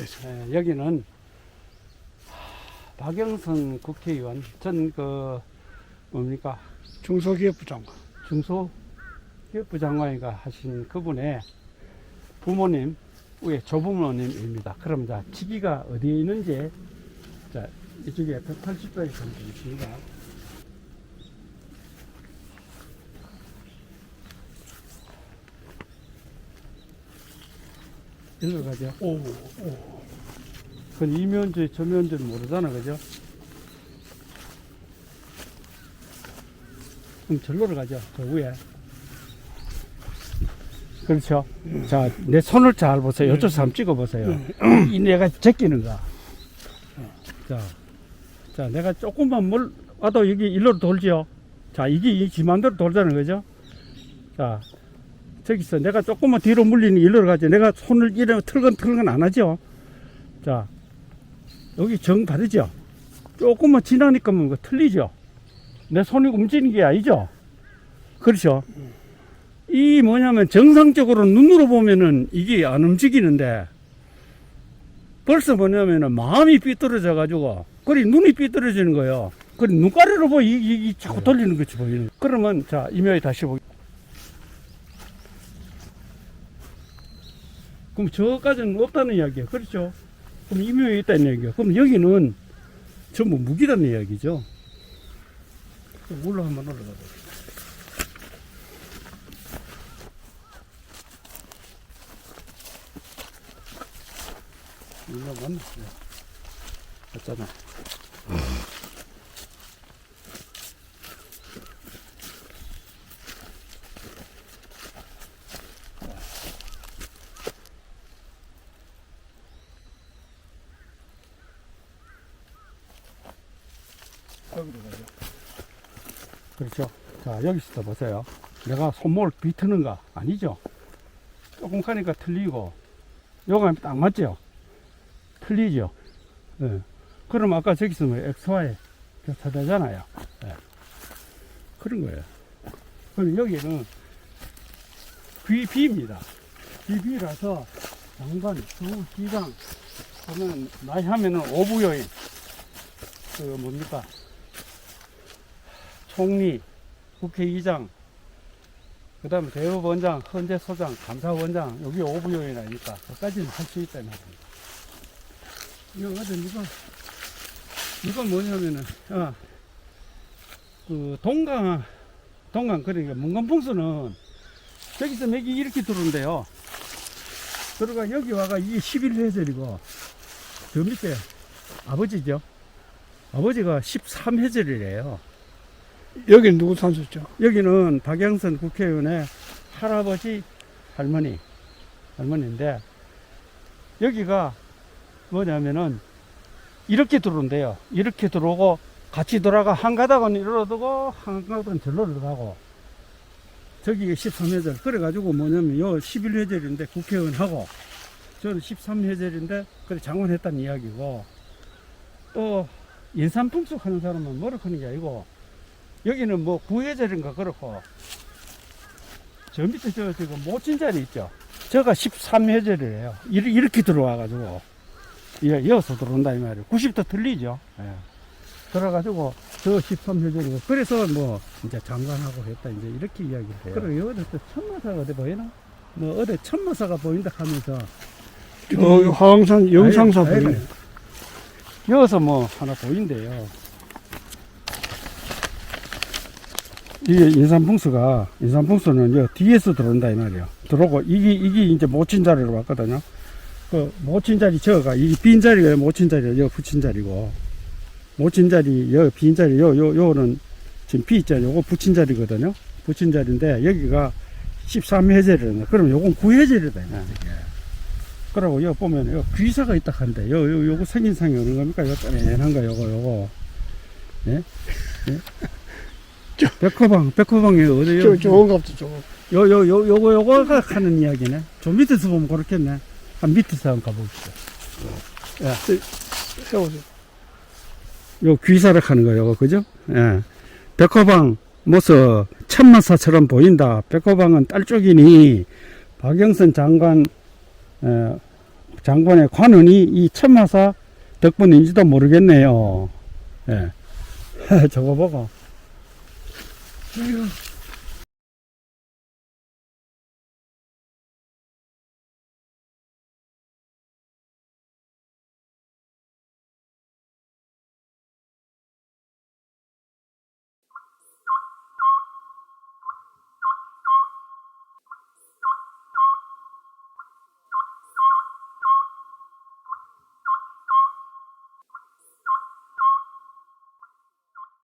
예, 여기는 박영선 국회의원 전 그 뭡니까 중소기업부 장관. 중소기업부 장관이가 하신 그분의 부모님 위에 조부모님입니다. 그럼 자 집이가 어디에 있는지 자 이쪽에 180도에 있습니다. 일로 가죠. 오, 오. 그건 이면제 저면제 모르잖아 그죠? 그럼 절로로 가죠 저 위에. 그렇죠? 자 내 손을 잘 보세요. 이쪽에서 한번 찍어 보세요. 이 내가 제끼는 거. 자, 자 내가 조금만 물 와도 여기 일로 돌지요. 자 이게 이 지만대로 돌자는 거죠? 자 저기서 내가 조금만 뒤로 물리는 일로 가죠 내가 손을 이래 털건털건 안 하죠 자 여기 정 다르죠? 조금만 지나니까 뭔가 틀리죠? 내 손이 움직이는 게 아니죠? 그렇죠? 이 뭐냐면 정상적으로 눈으로 보면은 이게 안 움직이는데 벌써 뭐냐면은 마음이 삐뚤어져 가지고 그리 눈이 삐뚤어지는 거예요. 그리 눈가리로 보 이 이, 이, 이 자꾸 돌리는 것이 보이는. 그러면 자 이면에 다시 보기. 그럼 저까지는 없다는 이야기예요. 그렇죠? 그럼 이명이 있다는 얘기야. 그럼 여기는 전부 무기라는 이야기죠. 올라 한번 올라가. 이거 맞나? 맞잖아. 여기로 가죠. 그렇죠. 자, 여기서 보세요. 내가 손목을 비트는가? 아니죠. 조금 가니까 틀리고, 요가 딱 맞죠? 틀리죠. 예. 그럼 아까 저기서 뭐 XY 교차되잖아요. 예. 그런 거예요. 그럼 여기는 VB입니다. VB라서 장관, 서울시장 하면, 나이 하면은 오부요인, 그 뭡니까? 총리, 국회의장, 그 다음에 대법원장, 헌재소장, 감사원장, 여기 오부요인 아니까, 그까지는 할 수 있다는 말입니다. 이거 어떤 이거, 이건 뭐냐면은, 아, 그, 동강, 동강, 그러니까 문건풍수는 저기서 맥이 이렇게 들어온대요. 들어가 여기 와가 이게 11회절이고, 저 밑에 아버지죠. 아버지가 13회절이래요. 여기는 누구 산소죠? 여기는 박영선 국회의원의 할아버지 할머니 할머니인데 여기가 뭐냐면은 이렇게 들어온대요 이렇게 들어오고 같이 돌아가 한 가닥은 이리로 두고 한 가닥은 절로 들어가고 저기 13회절 그래가지고 뭐냐면 요 11회절인데 국회의원하고 저는 13회절인데 그래 장관했다는 이야기고 또 인삼풍속 하는 사람은 뭐라 하는 게 아니고 여기는 뭐 구해절인가 그렇고 저 밑에 저 지금 모친 자리 있죠. 저가 13회절이에요. 이렇게, 들어와가지고 예, 이어서 들어온다 이 말이에요. 90도 틀리죠. 예. 들어가지고 저 13회절이고 그래서 뭐 이제 장관하고 했다 이제 이렇게 이야기를 해요. 그리고 여기 또 천마사가 어디 보이나? 뭐 어디 천마사가 보인다 하면서 저 화왕산 영상사 아이고, 보이네. 여기서 뭐 하나 보인대요. 이게 인삼풍수가 인삼풍수는 요 뒤에서 들어온다 이 말이에요. 들어오고 이게 이게 이제 모친 자리로 왔거든요. 그 모친 자리 저가 이 빈 자리가 모친 자리가 요 붙인 자리고 모친 자리 여빈 자리 요 요 요는 지금 비 있잖아요. 요거 붙인 자리거든요. 붙인 자리인데 여기가 13회절이라는 그럼 요건 9회절이다 이 말이에요. 그러고 여기 보면 요 귀사가 있다 한데 요, 요, 요거 생긴 상이 어느 겁니까? 요 쪼맨한 거 요거 요거 예? 예? 백호방 백호방이 어디 저, 요, 좋은 값도 좋고. 요, 요, 요, 요거 요거가 하는 이야기네 저 밑에서 보면 그렇겠네 한 밑에서 한번 가봅시다 세워줘. 요 귀사를 하는 거 요거 그죠? 예. 백호방 모습 천마사처럼 보인다 백호방은 딸 쪽이니 박영선 장관 에, 장관의 관원이 이 천마사 덕분인지도 모르겠네요. 예. 저거 보고. 이거